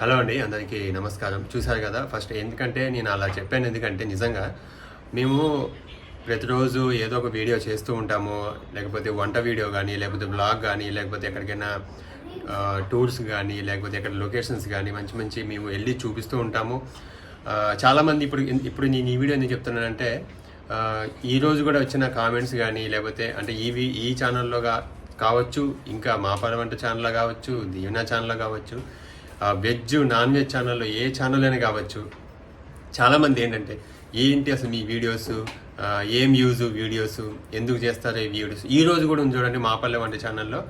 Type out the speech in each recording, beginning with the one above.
Hello అండి అందరికీ నమస్కారం. చూశారు కదా ఫస్ట్ ఎందుకంటే నేను అలా చెప్పాను ఎందుకంటే నిజంగా మేము ప్రతిరోజు ఏదో ఒక వీడియో చేస్తూ ఉంటాము లేకపోతే వంట వీడియో కానీ లేకపోతే బ్లాగ్ కానీ లేకపోతే ఎక్కడికైనా టూర్స్ కానీ లేకపోతే ఎక్కడ లొకేషన్స్ కానీ మంచి మంచి మేము వెళ్ళి చూపిస్తూ ఉంటాము. చాలామంది ఇప్పుడు ఇప్పుడు నేను ఈ వీడియో ఎందుకు చెప్తున్నానంటే ఈరోజు ఈ రోజు కూడా వచ్చిన కామెంట్స్ కానీ లేకపోతే అంటే ఈ ఈ ఛానల్లోగా కావచ్చు ఇంకా మా వంట ఛానల్లో కావచ్చు దీవెన ఛానల్లో కావచ్చు వెజ్ నాన్ వెజ్ ఛానల్లో ఏ ఛానల్ అయినా కావచ్చు. చాలామంది ఏంటంటే ఏంటి అసలు మీ వీడియోస్ ఏం యూజ్ వీడియోస్ ఎందుకు చేస్తారు ఈ వీడియోస్ ఈ రోజు కూడా ఉంది చూడండి మా పల్లె వంటి ఛానల్లో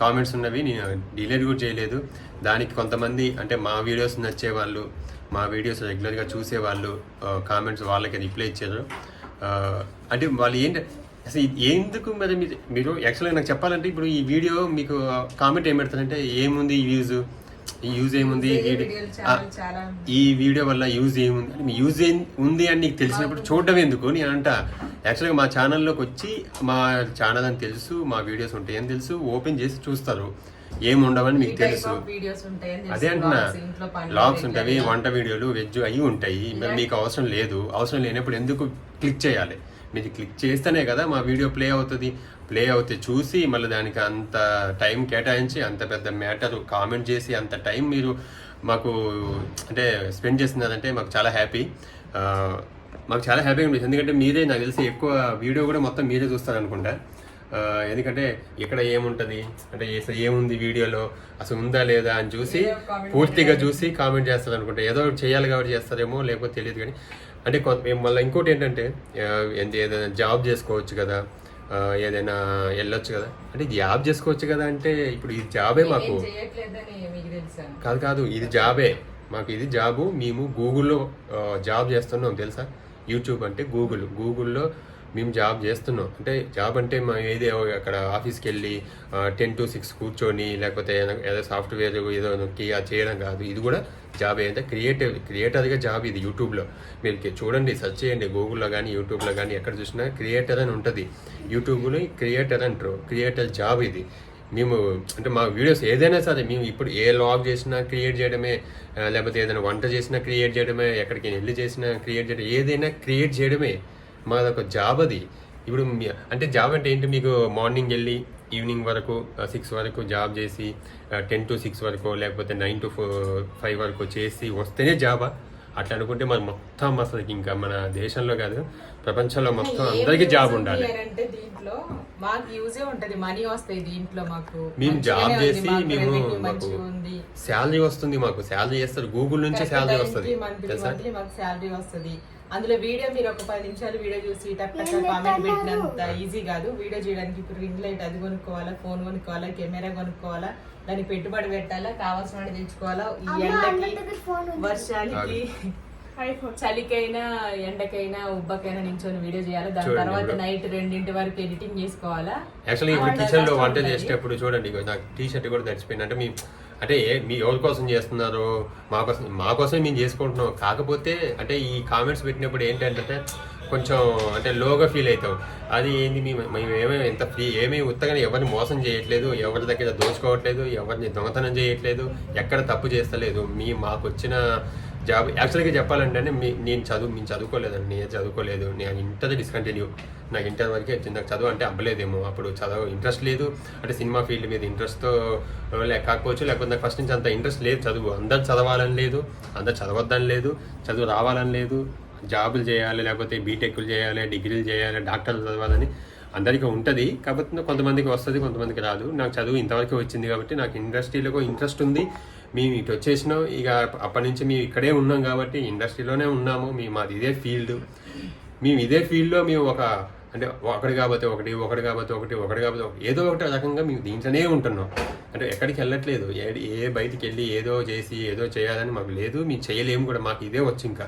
కామెంట్స్ ఉన్నవి నేను డిలీట్ కూడా చేయలేదు. దానికి కొంతమంది అంటే మా వీడియోస్ నచ్చే వాళ్ళు మా వీడియోస్ రెగ్యులర్గా చూసేవాళ్ళు కామెంట్స్ వాళ్ళకి రిప్లై ఇచ్చారు. అంటే వాళ్ళు ఏంటి అసలు ఎందుకు మరి మీరు మీరు యాక్చువల్గా నాకు చెప్పాలంటే ఇప్పుడు ఈ వీడియో మీకు కామెంట్ ఏం పెడతారంటే ఏముంది ఈ వ్యూజు ఈ యూజ్ ఏముంది? ఈ వీడియో వల్ల యూజ్ ఏముంది? మీ యూజ్ ఏం ఉంది అని నీకు తెలిసినప్పుడు చూడడం ఎందుకు? నేను అంట యాక్చువల్గా మా ఛానల్లోకి వచ్చి మా ఛానల్ అని తెలుసు మా వీడియోస్ ఉంటాయని తెలుసు ఓపెన్ చేసి చూస్తారు. ఏమి ఉండవని మీకు తెలుసు. అదే. అంటున్నా లాగ్స్ ఉంటాయి. వంట వీడియోలు వెజ్ అవి ఉంటాయి. మీకు అవసరం లేదు. అవసరం లేనప్పుడు ఎందుకు క్లిక్ చేయాలి? మీరు క్లిక్ చేస్తేనే కదా మా వీడియో ప్లే అవుతుంది. ప్లే అవుతే చూసి మళ్ళీ దానికి అంత టైం కేటాయించి అంత పెద్ద మ్యాటర్ కామెంట్ చేసి అంత టైం మీరు మాకు అంటే స్పెండ్ చేస్తున్నారంటే మాకు చాలా హ్యాపీ మాకు చాలా హ్యాపీగా ఉంటుంది ఎందుకంటే మీరే నాకు తెలిసి ఎక్కువ వీడియో కూడా మొత్తం మీరే చూస్తారనుకుంటా. ఎందుకంటే ఇక్కడ ఏముంటది? అంటే ఏముంది వీడియోలో? అసలు ఉందా లేదా అని చూసి పూర్తిగా చూసి కామెంట్ చేస్తారు అనుకుంటా ఏదో చేయాలి కాబట్టి చేస్తారేమో లేకపోతే తెలియదు కానీ అంటే కొంత మేము మళ్ళీ ఇంకోటి ఏంటంటే ఏదైనా జాబ్ చేసుకోవచ్చు కదా. ఏదైనా వెళ్ళొచ్చు కదా? అంటే జాబ్ చేసుకోవచ్చు కదా అంటే ఇప్పుడు ఇది జాబే మాకు. కాదు కాదు ఇది జాబే. మాకు ఇది జాబు మేము గూగుల్లో జాబ్ చేస్తున్నాం తెలుసా? యూట్యూబ్ అంటే గూగుల్. గూగుల్లో మేము జాబ్ చేస్తున్నాం. అంటే జాబ్ అంటే మా ఏదో అక్కడ ఆఫీస్కి వెళ్ళి టెన్ టు సిక్స్ కూర్చొని లేకపోతే ఏదో- ఏదో సాఫ్ట్వేర్ ఏదో నొక్కి అది చేయడం కాదు. ఇది కూడా జాబ్ ఏంటంటే క్రియేటివ్ క్రియేటర్గా జాబ్ ఇది యూట్యూబ్లో. మీరు చూడండి సెర్చ్ చేయండి గూగుల్లో కానీ యూట్యూబ్లో కానీ ఎక్కడ చూసినా క్రియేటర్ అని ఉంటుంది. యూట్యూబ్లో క్రియేటర్ అంటారు. క్రియేటర్ జాబ్ ఇది. మేము అంటే మా వీడియోస్ ఏదైనా సరే మేము ఇప్పుడు ఏ లాగ్ చేసినా క్రియేట్ చేయడమే లేకపోతే ఏదైనా వంట చేసినా క్రియేట్ చేయడమే ఎక్కడికి వెళ్ళి చేసినా క్రియేట్ చేయడం ఏదైనా క్రియేట్ చేయడమే. మాదొక జాబ్ అది ఇప్పుడు అంటే జాబ్ అంటే ఏంటి? మీకు మార్నింగ్ వెళ్ళి ఈవినింగ్ వరకు సిక్స్ వరకు జాబ్ చేసి టెన్ టు సిక్స్ వరకు లేకపోతే నైన్ టు ఫైవ్ వరకు చేసి వస్తేనే జాబా? అట్లా అనుకుంటే మరి మొత్తం అసలు ఇంకా మన దేశంలో కాదు ప్రపంచంలో మొత్తం అందరికీ జాబ్ ఉండాలి. మనీ మేము జాబ్ చేసి మేము మాకు శాలరీ వస్తుంది మాకు. శాలరీ చేస్తారు. గూగుల్ నుంచి శాలరీ వస్తుంది. తెలుసా? శాలరీ వస్తుంది. అందులో వీడియో మీరు ఒక పది నిమిషాలు వీడియో చూసి టక్ టక్ కామెంట్ పెట్టినంత ఈజీ కాదు. వీడియో చేయడానికి ఇప్పుడు రింగ్ లైట్ అది కొనుక్కోవాలా ఫోన్ కొనుక్కోవాలా కెమెరా కొనుక్కోవాలా దానికి పెట్టుబడి పెట్టాలా కావాల్సిన తెచ్చుకోవాలా ఈ ఎండకి వర్షానికి చలికైనా ఎండకైనా ఉబ్బకైనా నించొని వీడియో చేయాలి. దాని తర్వాత. నైట్ రెండింటి వరకు ఎడిటింగ్ చేసుకోవాలా. యాక్చువల్లీ ఇప్పుడు కిచెన్లో వంట. చేసేటప్పుడు చూడండి నాకు టీ షర్ట్ కూడా తడిచిపోయింది అంటే మీ అంటే ఏ- మీ ఎవరి కోసం చేస్తున్నారు మా కోసం మా కోసమే మేము చేసుకుంటున్నాం. కాకపోతే అంటే ఈ కామెంట్స్ పెట్టినప్పుడు ఏంటంటే కొంచెం అంటే లోగా ఫీల్ అవుతాం. అది ఏంది మేము ఏమేమి ఎంత ఫ్రీ ఏమేమి ఉత్తగానే ఎవరిని మోసం చేయట్లేదు ఎవరి దగ్గర దోచుకోవట్లేదు ఎవరిని దొంగతనం చేయట్లేదు ఎక్కడ తప్పు చేస్తలేదు. మీ మాకు వచ్చిన జాబ్ యాక్చువల్గా చెప్పాలంటే మీ నేను చదువు నేను చదువుకోలేదండి నేను చదువుకోలేదు. నేను ఇంటర్ డిస్కంటిన్యూ నాకు ఇంటర్ వరకే వచ్చింది. నాకు చదువు అంటే అవ్వలేదేమో అప్పుడు చదువు ఇంట్రెస్ట్ లేదు. అంటే సినిమా ఫీల్డ్ మీద ఇంట్రెస్ట్తో కాకపోవచ్చు లేకపోతే నాకు ఫస్ట్ నుంచి అంత ఇంట్రెస్ట్ లేదు చదువు. అందరు చదవాలని లేదు. అందరు చదవద్దని లేదు. చదువు రావాలని లేదు. జాబులు చేయాలి లేకపోతే బీటెక్లు చేయాలి డిగ్రీలు చేయాలి డాక్టర్లు చదవాలని అందరికీ ఉంటుంది. కాకపోతే కొంతమందికి వస్తుంది కొంతమందికి రాదు. నాకు చదువు ఇంతవరకు వచ్చింది కాబట్టి నాకు ఇండస్ట్రీలో ఇంట్రెస్ట్ ఉంది. మేము ఇటు వచ్చేసినాం. ఇక అప్పటి నుంచి మేము ఇక్కడే ఉన్నాం కాబట్టి ఇండస్ట్రీలోనే ఉన్నాము. మేము మాది ఇదే ఫీల్డ్. మేము ఇదే ఫీల్డ్లో మేము ఒక అంటే ఒకటి కాబట్టి ఒకటి ఒకటి కాబట్టి ఒకటి ఒకటి కాబట్టి ఒకటి ఏదో ఒకటి రకంగా మేము దీంట్లోనే ఉంటున్నాం. అంటే ఎక్కడికి వెళ్ళట్లేదు. ఏ ఏ బయటికి వెళ్ళి ఏదో చేసి ఏదో చేయాలని మాకు లేదు. మేము చేయలేము కూడా. మాకు ఇదే వచ్చి ఇంకా.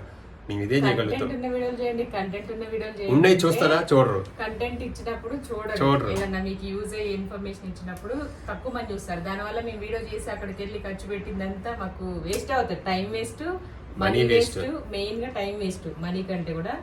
మేము ఇదే చేయగలుగుతాం కంటెంట్ ఉన్న వీడియోలు చేయండి కంటెంట్ ఉన్న వీడియోలు చేయండి. ఉన్నాయి చూస్తారా? చూడరు. కంటెంట్ ఇచ్చినప్పుడు చూడరు. ఏదన్నా మీకు యూజ్ అయ్యే ఇన్ఫర్మేషన్ ఇచ్చినప్పుడు తక్కువ మంది చూస్తారు. దానివల్ల మేము వీడియో చేసి అక్కడికి వెళ్ళి ఖర్చు పెట్టిందంతా మాకు వేస్ట్ అవుతుంది. Time waste money Money waste. Waste మెయిన్గా టైం వేస్ట్ మనీ కంటే కూడా.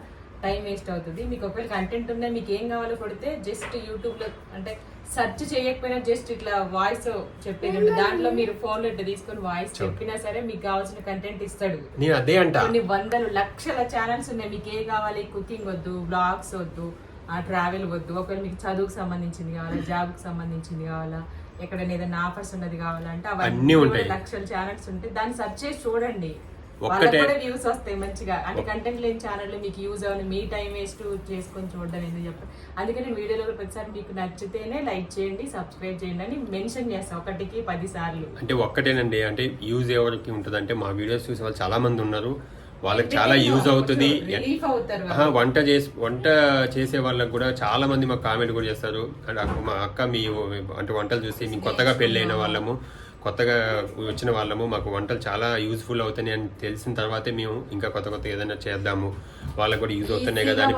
టైం వేస్ట్ అవుతుంది. మీకు ఒకవేళ కంటెంట్ ఉన్నా మీకు ఏం కావాలో కొడితే జస్ట్ యూట్యూబ్లో అంటే సెర్చ్ చేయకపోయినా జస్ట్ ఇట్లా వాయిస్ చెప్పేది. దాంట్లో మీరు ఫోన్లో ఇట్లా తీసుకొని వాయిస్ చెప్పినా సరే మీకు కావాల్సిన కంటెంట్ ఇస్తాడు. నేను అదే అంట. కొన్ని వందలు లక్షల ఛానల్స్ ఉన్నాయి. మీకు ఏ కావాలి? కుకింగ్ వద్దు బ్లాగ్స్ వద్దు ఆ ట్రావెల్ వద్దు. ఒకవేళ మీకు చదువుకు సంబంధించింది కావాలా జాబ్కి సంబంధించింది కావాలా ఎక్కడైనా ఏదైనా ఆఫర్స్ ఉన్నది కావాలంటే అవన్నీ. లక్షల ఛానల్స్ ఉంటాయి దాన్ని సెర్చ్ చేసి చూడండి. ఒక్కటే- వ్యూస్ వస్తాయి మంచిగా. అంటే కంటెంట్ లేని ఛానల్ మీకు యూజ్ అవ్వాలి మీ టైం వేస్ట్ చేసుకొని చూడడం ఎందుకు చెప్పండి అందుకని వీడియోలో ప్రతిసారి మీకు నచ్చితేనే లైక్ చేయండి సబ్స్క్రైబ్ చేయండి అని మెన్షన్ చేస్తాం ఒకటికి పది సార్లు. అంటే ఒక్కటేనండి. అంటే యూజ్ ఎవరికి ఉంటుంది అంటే మా వీడియోస్ చూసే వాళ్ళు చాలా మంది ఉన్నారు. వాళ్ళకి చాలా యూజ్ అవుతుంది. వంట చేసి వంట చేసే వాళ్ళకి కూడా చాలా మంది మాకు కామెంట్ కూడా చేస్తారు. అంటే అక్క- మా అక్క మీ అంటే వంటలు చూసి మేము కొత్తగా పెళ్ళైన వాళ్ళము. కొత్తగా వచ్చిన వాళ్ళము మాకు వంటలు చాలా యూజ్ఫుల్ అవుతాయి అని తెలిసిన తర్వాతే మేము ఇంకా కొత్త కొత్త ఏదైనా చేద్దాము. వాళ్ళకి కూడా యూజ్ అవుతున్నాయి కదా అని.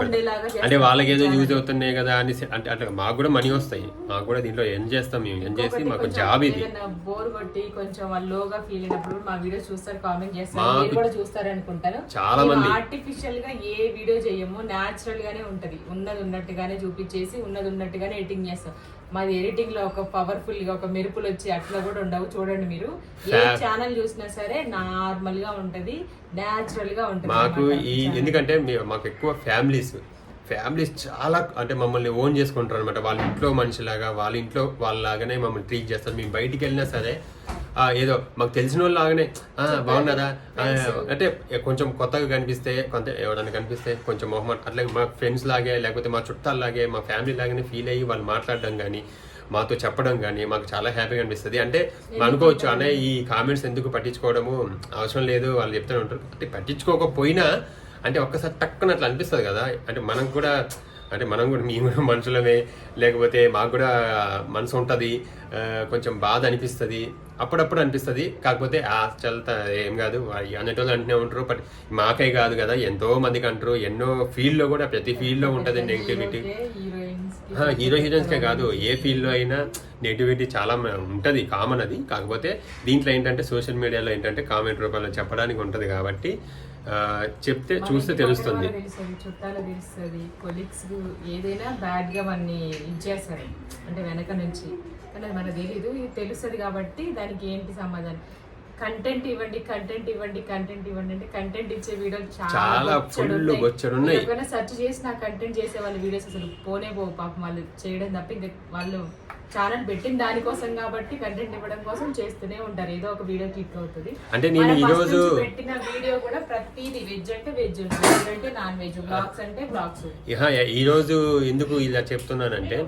అంటే వాళ్ళకి ఏదో యూజ్ అవుతున్నాయి కదా అని అంటే అంటే మాకు కూడా మనీ వస్తాయి. మాకు కూడా దీంట్లో ఎన్ చేస్తాం మేము ఎన్ చేసి మాకు జాబ్ ఇది. బోర్ కొట్టి కొంచెం లోగా ఫీల్ అయినప్పుడు మా వీడియో చూస్తారు కామెంట్ చేస్తారు మాకు మీరు కూడా చూస్తారు అనుకుంటాను చాలా మంది. ఆర్టిఫిషియల్గా ఏ వీడియో చేయము న్యాచురల్ గానే ఉంటది. ఉన్నది ఉన్నట్టుగానే చూపించేసి ఉన్నది ఉన్నట్టుగానే ఎడిటింగ్ చేస్తాం. మాది ఎడిటింగ్లో ఒక పవర్ఫుల్గా ఒక మెరుపులు వచ్చి అట్లా కూడా ఉండవు. చూడండి మీరు. ఏ ఛానల్ చూసినా సరే నార్మల్గా ఉంటది న్యాచురల్గా ఉంటది మాకు ఈ. ఎందుకంటే మాకు ఎక్కువ ఫ్యామిలీస్. ఫ్యామిలీస్ చాలా అంటే మమ్మల్ని ఓన్ చేసుకుంటారు అనమాట వాళ్ళ ఇంట్లో మనిషిలాగా వాళ్ళ ఇంట్లో వాళ్ళలాగానే మమ్మల్ని ట్రీట్ చేస్తారు. మేము బయటికి వెళ్ళినా సరే ఏదో మాకు తెలిసిన వాళ్ళు లాగానే "ఆ, బాగున్నారా? ఆ, అంటే కొంచెం కొత్తగా కనిపిస్తే కొంత ఎవరైనా కనిపిస్తే కొంచెం మొహమాట అట్లా మా ఫ్రెండ్స్ లాగే లేకపోతే మా చుట్టాలాగే మా ఫ్యామిలీ లాగానే ఫీల్ అయ్యి వాళ్ళు మాట్లాడడం కానీ మాతో చెప్పడం కానీ మాకు చాలా హ్యాపీగా అనిపిస్తుంది. అంటే అనుకోవచ్చు అనే ఈ కామెంట్స్ ఎందుకు పట్టించుకోవడము అవసరం లేదు వాళ్ళు చెప్తూనే ఉంటారు. అంటే పట్టించుకోకపోయినా అంటే ఒక్కసారి టక్కున అట్లా అనిపిస్తుంది కదా. అంటే మనం కూడా అంటే మనం కూడా మేము కూడా మనుషులమే. లేకపోతే మాకు కూడా మనసు ఉంటుంది కొంచెం బాధ అనిపిస్తుంది. అప్పుడప్పుడు అనిపిస్తుంది. కాకపోతే ఆ చల్తా ఏం కాదు. అనేటోళ్ళు అంటూనే ఉంటారు. బట్ మాకే కాదు కదా. ఎంతో మందికి అంటారు. ఎన్నో ఫీల్డ్లో కూడా ప్రతి ఫీల్డ్లో ఉంటుంది నెగిటివిటీ. హీరో హీరోయిన్స్కే. కాదు. ఏ ఫీల్డ్లో అయినా నెగిటివిటీ చాలా ఉంటది. కామన్ అది. కాకపోతే దీంట్లో ఏంటంటే సోషల్ మీడియాలో ఏంటంటే కామెంట్ రూపంలో చెప్పడానికి ఉంటది కాబట్టి చెప్తే చూస్తే తెలుస్తుంది. చుట్టాలు తెలుస్తుంది కొలీగ్స్ ఏదైనా బ్యాడ్గా మనని ఇచ్చేస్తారు అంటే వెనక నుంచి. కానీ అది మనకు తెలియదు ఇది తెలుస్తుంది కాబట్టి దానికి ఏంటి సమాధానం? కంటెంట్ ఇవ్వండి కంటెంట్ ఇవ్వండి కంటెంట్ ఇవ్వండి అంటే కంటెంట్ ఇచ్చే వీడియోలు చాలా బొచ్చెడు ఉన్నాయి. సెర్చ్ చేసి నా కంటెంట్ చేసే వాళ్ళ వీడియోస్ అసలు పోనే పోవు పాపం వాళ్ళు చేయడం తప్ప ఇంకా వాళ్ళు ఛానల్ పెట్టిన దానికోసం కాబట్టి కంటెంట్ ఇవ్వడం కోసం చేస్తూనే ఉంటారు. ఏదో ఒక వీడియో క్లిక్ అవుతుంది. అంటే నేను ఈరోజు నుంచి పెట్టిన వీడియో కూడా ప్రతిదీ వెజ్ అంటే వెజ్ నాన్ అంటే నాన్ వెజ్ బ్లాగ్స్ అంటే బ్లాగ్స్ ఇహ, ఈరోజు ఎందుకు ఇలా చెప్తున్నానంటే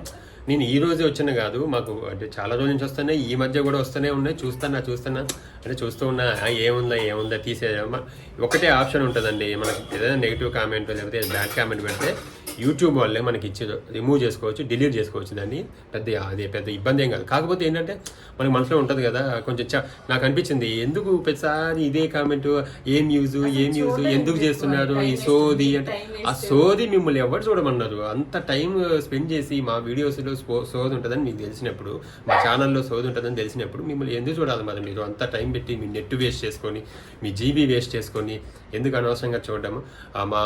నేను ఈ రోజు వచ్చిన కాదు మాకు అంటే చాలా రోజుల నుంచి వస్తున్నాయి ఈ మధ్య కూడా వస్తూనే ఉన్నాయి. చూస్తున్నా చూస్తున్నా అంటే చూస్తూ ఉన్నా "ఆ, ఏముందా ఏముందా తీసేయమ్మా ఒకటే ఆప్షన్ ఉంటుందండి మనకి ఏదైనా నెగిటివ్ కామెంట్ లేకపోతే బ్యాడ్ కామెంట్ పెడితే యూట్యూబ్ వాళ్ళే మనకి ఇచ్చి రిమూవ్ చేసుకోవచ్చు డిలీట్ చేసుకోవచ్చు. దాన్ని పెద్ద అది పెద్ద ఇబ్బంది ఏం కాదు. కాకపోతే ఏంటంటే మనకి మనసులో ఉంటుంది కదా కొంచెం చ- నాకు అనిపించింది ఎందుకు ప్రతిసారి ఇదే కామెంట్ ఏం యూజ్ ఏం యూజ్ ఎందుకు చేస్తున్నారు ఈ సోది అంటే ఆ సోది మిమ్మల్ని ఎవరు చూడమన్నారు? అంత టైం స్పెండ్ చేసి మా వీడియోస్లో సోది ఉంటుందని మీకు తెలిసినప్పుడు మా ఛానల్లో సోది ఉంటుందని తెలిసినప్పుడు మిమ్మల్ని ఎందుకు చూడాలి మరి మీరు? అంత టైం పెట్టి మీ నెట్ వేస్ట్ చేసుకొని మీ జీబీ వేస్ట్ చేసుకొని ఎందుకు అనవసరంగా చూడడము? ఆ మా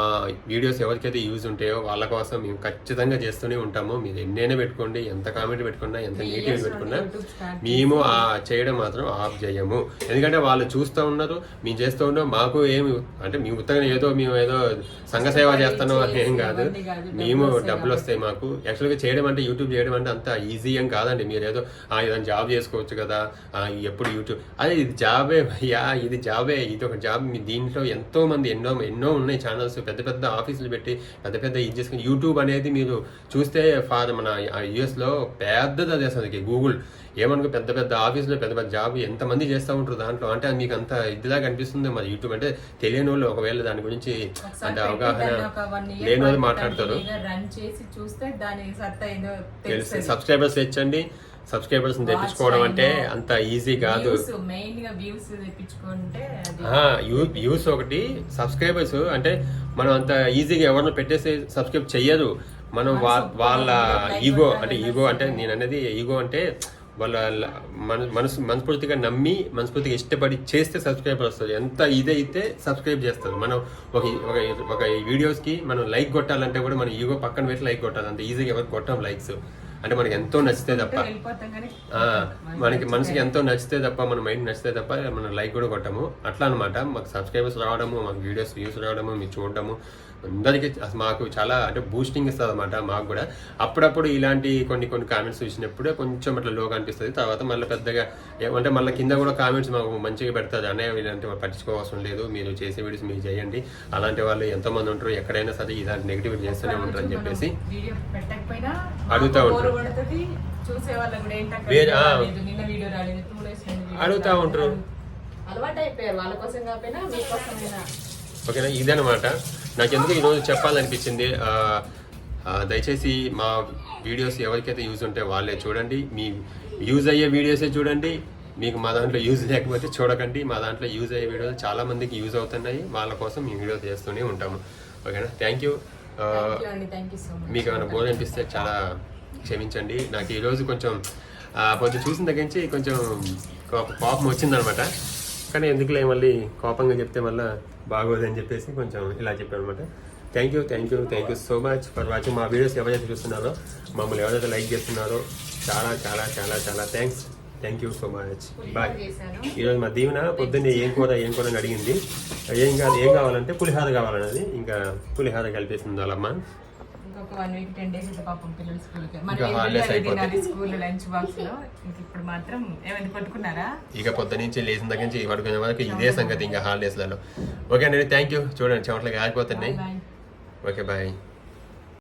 వీడియోస్ ఎవరికైతే యూజ్ ఉంటాయో వాళ్ళ కోసం మేము ఖచ్చితంగా చేస్తూనే ఉంటాము. మీరు ఎన్నైనా పెట్టుకోండి ఎంత కామెంట్ పెట్టుకున్నా ఎంత నెగిటివ్ పెట్టుకున్నా మేము ఆ చేయడం మాత్రం ఆఫ్ చేయము. ఎందుకంటే వాళ్ళు చూస్తూ ఉన్నారు మేము చేస్తూ ఉన్నాం. మాకు ఏమి అంటే మేము ఉత్తగా ఏదో మేము ఏదో సంఘ సేవ చేస్తాను అని ఏం కాదు. మేము డబ్బులు వస్తాయి మాకు. యాక్చువల్గా చేయడం అంటే యూట్యూబ్ చేయడం అంటే అంత ఈజీ ఏం కాదండి. మీరు ఏదో "ఆ, ఏదైనా జాబ్ చేసుకోవచ్చు కదా ఎప్పుడు యూట్యూబ్ అదే ఇది జాబే యా ఇది జాబే. ఇది ఒక జాబ్. మీ దీంట్లో ఎంతో మంది ఎన్నో ఎన్నో ఉన్నాయి ఛానల్స్ పెద్ద పెద్ద ఆఫీసులు పెట్టి పెద్ద పెద్ద ఇది చేసుకుని యూట్యూబ్ అనేది మీరు చూస్తే ఫార్ మన యుఎస్లో పెద్దది అది అసలు గూగుల్ ఏమనుకో పెద్ద పెద్ద ఆఫీసులో పెద్ద పెద్ద జాబ్ ఎంతమంది చేస్తూ ఉంటారు దాంట్లో? అంటే అది మీకు అంత ఇదిలాగా అనిపిస్తుంది మరి యూట్యూబ్ అంటే తెలియని వాళ్ళు ఒకవేళ దాని గురించి అంటే అవగాహన లేని వాళ్ళు మాట్లాడతారు. రన్ చేసి చూస్తే దాని తెలుస్తుంది. సబ్స్క్రైబర్స్ తెచ్చండి. సబ్స్క్రైబర్స్ తెప్పించుకోవడం అంటే అంత ఈజీ కాదు. వ్యూస్ ఒకటి సబ్స్క్రైబర్స్ అంటే మనం అంత ఈజీగా ఎవరిని పెట్టేసి సబ్స్క్రైబ్ చెయ్యరు మనం వాళ్ళ ఈగో అంటే ఈగో అంటే నేను అనేది ఈగో అంటే వాళ్ళ మన మనసు మనస్ఫూర్తిగా నమ్మి మనస్ఫూర్తిగా ఇష్టపడి చేస్తే సబ్స్క్రైబర్ వస్తుంది. ఎంత ఇదైతే సబ్స్క్రైబ్ చేస్తారు మనం ఒక ఒక ఒక వీడియోస్కి మనం లైక్ కొట్టాలంటే కూడా మనం ఈగో పక్కన పెట్టి లైక్ కొట్టాలి. అంత ఈజీగా ఎవరు కొట్టాం లైక్స్ అంటే మనకి ఎంతో నచ్చితే తప్ప. మనకి మనసుకి ఎంతో నచ్చితే తప్ప మన మైండ్ నచ్చితే తప్ప మనం లైక్ కూడా కొట్టము. అట్లా అనమాట మాకు సబ్స్క్రైబర్స్ రావడము మాకు వీడియోస్ వ్యూస్ రావడము మీరు చూడడము. అందరికీ మాకు చాలా అంటే బూస్టింగ్ ఇస్తుంది అనమాట మాకు కూడా. అప్పుడప్పుడు ఇలాంటి కొన్ని కొన్ని కామెంట్స్ చూసినప్పుడు కొంచెం అట్లా లోగా అనిపిస్తుంది తర్వాత మళ్ళీ పెద్దగా ఏమంటే మళ్ళీ కింద కూడా కామెంట్స్ మాకు మంచిగా పెడతారు. అన్నయ్య ఇలాంటి పట్టించుకోవాల్సిన లేదు. మీరు చేసే వీడియోస్ మీరు చేయండి. అలాంటి వాళ్ళు ఎంతమంది ఉంటారు. ఎక్కడైనా సరే ఇలాంటి నెగిటివ్ చేస్తూనే ఉంటారు అని చెప్పేసి అడుగుతా ఉంటారు. అడుగుతా ఉంటారు. అలవాటు అయిపోయారు వాళ్ళ కోసం కాకపోయినా మీకోసమైనా ఓకేనా? ఇదనమాట నాకు ఎందుకు ఈరోజు చెప్పాలనిపించింది? దయచేసి మా వీడియోస్ ఎవరికైతే యూజ్ ఉంటే వాళ్ళే చూడండి. మీ యూజ్ అయ్యే వీడియోసే చూడండి. మీకు మా దాంట్లో యూజ్ లేకపోతే చూడకండి. మా దాంట్లో యూజ్ అయ్యే వీడియోస్ చాలా మందికి యూజ్ అవుతున్నాయి. వాళ్ళ కోసం మేము వీడియోస్ చేస్తూనే ఉంటాము. ఓకేనా? థ్యాంక్ యూ మీకు ఏమైనా బోర్ అనిపిస్తే చాలా క్షమించండి. నాకు ఈరోజు కొంచెం కొంచెం చూసిన దగ్గర నుంచి కొంచెం కోపం వచ్చిందనమాట కానీ ఎందుకులే మళ్ళీ కోపంగా చెప్తే మళ్ళీ బాగోదని చెప్పేసి కొంచెం ఇలా చెప్పాను అనమాట thank you thank you thank you so much for watching మా వీడియోస్ ఎవరైతే చూస్తున్నారో మమ్మల్ని ఎవరైతే లైక్ చేస్తున్నారో చాలా చాలా చాలా చాలా thanks thank you so much bye ఈరోజు మా దీవెన పొద్దున్నే ఏం కూర ఏం కూర అడిగింది. ఏం కాదు ఏం కావాలంటే పులిహార కావాలన్నది. ఇంకా పులిహార కలిపేసింది వాళ్ళమ్మ. ఇంకొక వన్ వీక్ టెన్ డేస్ అయితే పాపం పిల్లలు స్కూల్కి ఇంకా holidays అయిపోతాయి. స్కూల్ లంచ్ బాక్స్లో. ఇంక ఇప్పుడు మాత్రం కొట్టుకున్నారా ఇక పొద్దు నుంచి లేచిన దగ్గర నుంచి పడుకునే వరకు ఇదే సంగతి ఇంకా హాలిడేస్లలో ఓకే అండి థ్యాంక్ యూ చూడండి చెమట్లకి ఆగిపోతున్నాయి. Okay bye